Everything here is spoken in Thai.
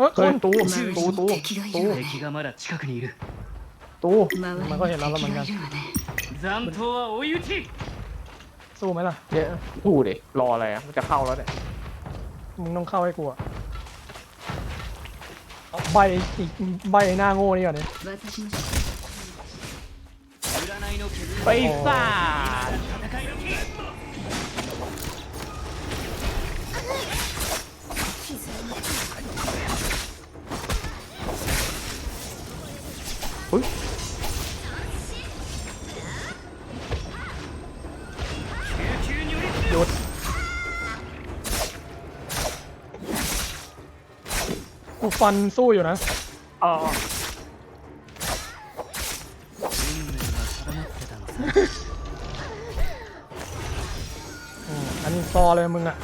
ฮ้ยค เฮ้ย น ตู้ 周り ตู้ に ตู้ 敵がいるわね敵がまだ近くにいる ตู้ 周り มันก็เห็น に เราแล้วเหมือน 敵 กั が น いるわね残党は追い打ち สู้ไหมล่ะ เนี่ยตู้ดิรออะไรอ่ะมันจะเข้าแล้วเนี่ย มึงต้องเข้าให้กูอะเอาใบอีกใบไอ้หน้าโง่นี่ก่อนเนี่ย 私の指占いの削り ไปซ่า อุ้ยหยุกูฟันสู้อยู่นะอ๋ออันนี้ซอเลยมึงอะ